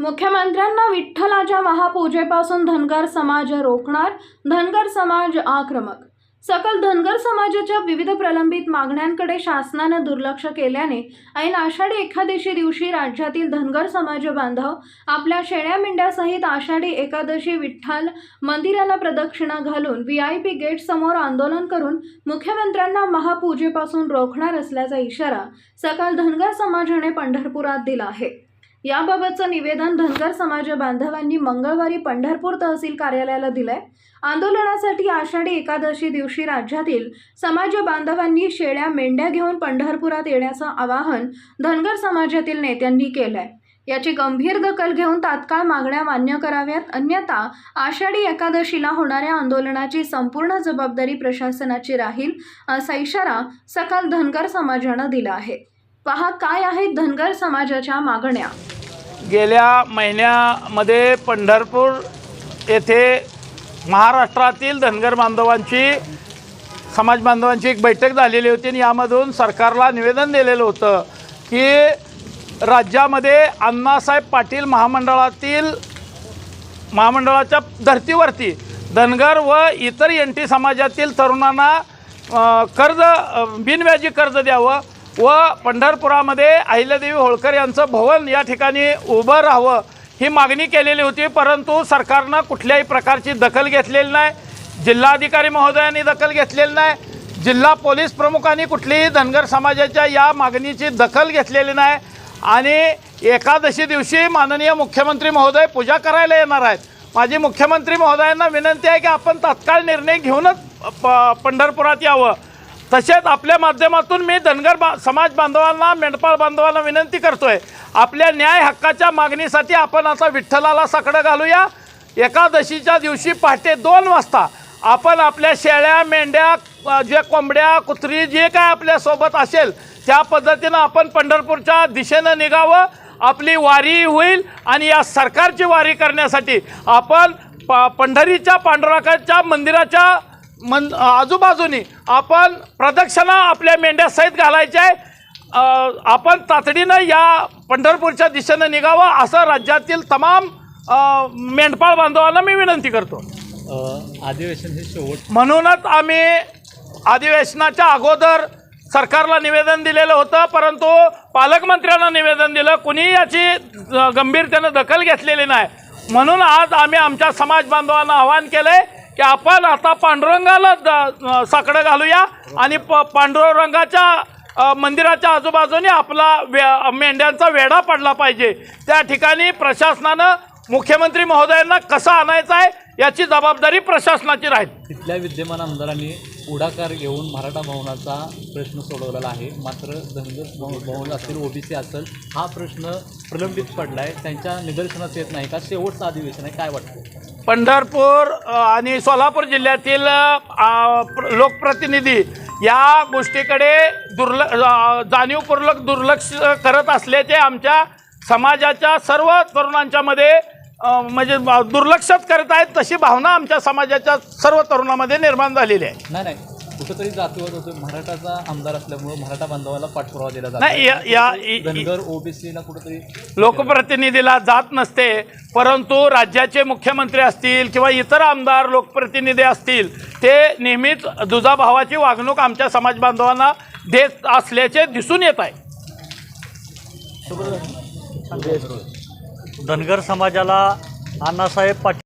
मुख्यमंत्र्यांना विठ्ठलाच्या महापूजेपासून धनगर समाज रोखणार धनगर समाज आक्रमक. सकल धनगर समाजाच्या विविध प्रलंबित मागण्यांकडे शासनानं दुर्लक्ष केल्याने ऐन आषाढी एकादशी दिवशी राज्यातील धनगर समाज बांधव आपल्या शेळ्या मेंढ्यासहित आषाढी एकादशी विठ्ठल मंदिराला प्रदक्षिणा घालून व्ही आय पी गेट समोर आंदोलन करून मुख्यमंत्र्यांना महापूजेपासून रोखणार असल्याचा इशारा सकल धनगर समाजाने पंढरपुरात दिला आहे. याबाबतचं निवेदन धनगर समाज बांधवांनी मंगळवारी पंढरपूर तहसील कार्यालयाला दिलंय. आंदोलनासाठी आषाढी एकादशी दिवशी राज्यातील समाज बांधवांनी शेळ्या मेंढ्या घेऊन पंढरपुरात येण्याचं आवाहन धनगर समाजातील नेत्यांनी केलंय. याची गंभीर दखल घेऊन तात्काळ मागण्या मान्य कराव्यात अन्यथा आषाढी एकादशीला होणाऱ्या आंदोलनाची संपूर्ण जबाबदारी प्रशासनाची राहील असा इशारा सकाळ धनगर समाजानं दिला आहे. पहा काय आहेत धनगर समाजाच्या मागण्या. गेल्या महिन्यामध्ये पंढरपूर येथे महाराष्ट्रातील धनगर बांधवांची समाज बांधवांची एक बैठक झालेली होती आणि यामधून सरकारला निवेदन दिलेलं होतं की राज्यामध्ये अण्णासाहेब पाटील महामंडळातील महामंडळाच्या धर्तीवरती धनगर व इतर एन टी समाजातील तरुणांना कर्ज बिनव्याजी कर्ज द्यावं व पंढरपुरामध्ये अहिल्यादेवी होळकर यांचं भवन या ठिकाणी उभं राहावं ही मागणी केलेली होती परंतु सरकारनं कुठल्याही प्रकारची दखल घेतलेली नाही जिल्हाधिकारी महोदयांनी दखल घेतलेली नाही जिल्हा पोलीस प्रमुखांनी कुठलीही धनगर समाजाच्या या मागणीची दखल घेतलेली नाही आणि एकादशी दिवशी माननीय मुख्यमंत्री महोदय पूजा करायला येणार आहेत. माझी मुख्यमंत्री महोदयांना विनंती आहे की आपण तात्काळ निर्णय घेऊनच प पंढरपुरात यावं. तसेच आपल्या माध्यमातून मी धनगर बा समाज बांधवांना मेंढपाळ बांधवांना विनंती करतोय आपल्या न्याय हक्काच्या मागणीसाठी आपण आता विठ्ठलाला साकडं घालूया. एकादशीच्या दिवशी पहाटे दोन वाजता आपण आपल्या शेळ्या मेंढ्या जे कोंबड्या कुत्री जे काय आपल्यासोबत असेल त्या पद्धतीनं आपण पंढरपूरच्या दिशेनं निघावं. आपली वारी होईल आणि या सरकारची वारी करण्यासाठी आपण प पंढरीच्या पांडुरंगाच्या मंदिराच्या मन आजूबाजूनी आपण प्रदक्षिणा आपल्या मेंढ्यासहित घालायच्या आहे आपण तातडीनं या पंढरपूरच्या दिशेनं निघावं असं राज्यातील तमाम मेंढपाळ बांधवांना मी विनंती करतो. अधिवेशन हे शेवट म्हणूनच आम्ही अधिवेशनाच्या अगोदर सरकारला निवेदन दिलेलं होतं परंतु पालकमंत्र्यांना निवेदन दिलं. कुणी याची गंभीरतेनं दखल घेतलेली नाही. म्हणून आज आम्ही आमच्या समाज बांधवांना आवाहन केलं आहे की आपण आता पांडुरंगाला साकडं घालूया आणि प पांडुरंगाच्या मंदिराच्या आजूबाजूने आपला वे मेंढ्यांचा वेढा पडला पाहिजे. त्या ठिकाणी प्रशासनानं मुख्यमंत्री महोदयांना कसा आणायचं आहे याची जबाबदारी प्रशासनाची राहील. तिथल्या विद्यमान आमदारांनी पुढाकार घेऊन मराठा भवनाचा प्रश्न सोडवलेला आहे. मात्र धनगर भवन असेल ओबीसी असेल हा प्रश्न प्रलंबित पडला आहे त्यांच्या निदर्शनास येत नाही का? शेवटचं अधिवेशन आहे. काय वाटतं? पंढरपूर आणि सोलापूर जिल्ह्यातील लोकप्रतिनिधी या गोष्टीकडे दुर्ल जाणीवपूर्वक दुर्लक्ष करत असल्याचे आमच्या समाजाच्या सर्व तरुणांच्यामध्ये म्हणजे दुर्लक्षच करत आहेत तशी भावना आमच्या समाजाच्या सर्व तरुणामध्ये निर्माण झालेली आहे. नाही नाही. कुठंतरी जातीवाद होतो मराठाचा आमदार असल्यामुळं मराठा बांधवाला पाठपुरावा दिला नाही या- या- इ- जातो इ- धनगर ओबीसीला कुठंतरी लोकप्रतिनिधीला जात नसते परंतु राज्याचे मुख्यमंत्री असतील किंवा इतर आमदार लोकप्रतिनिधी असतील ते नेहमीच दुजाभावाची वागणूक आमच्या समाज बांधवांना देत असल्याचे दिसून येत आहे. धनगर समाजाला अण्णासाहेब पाटील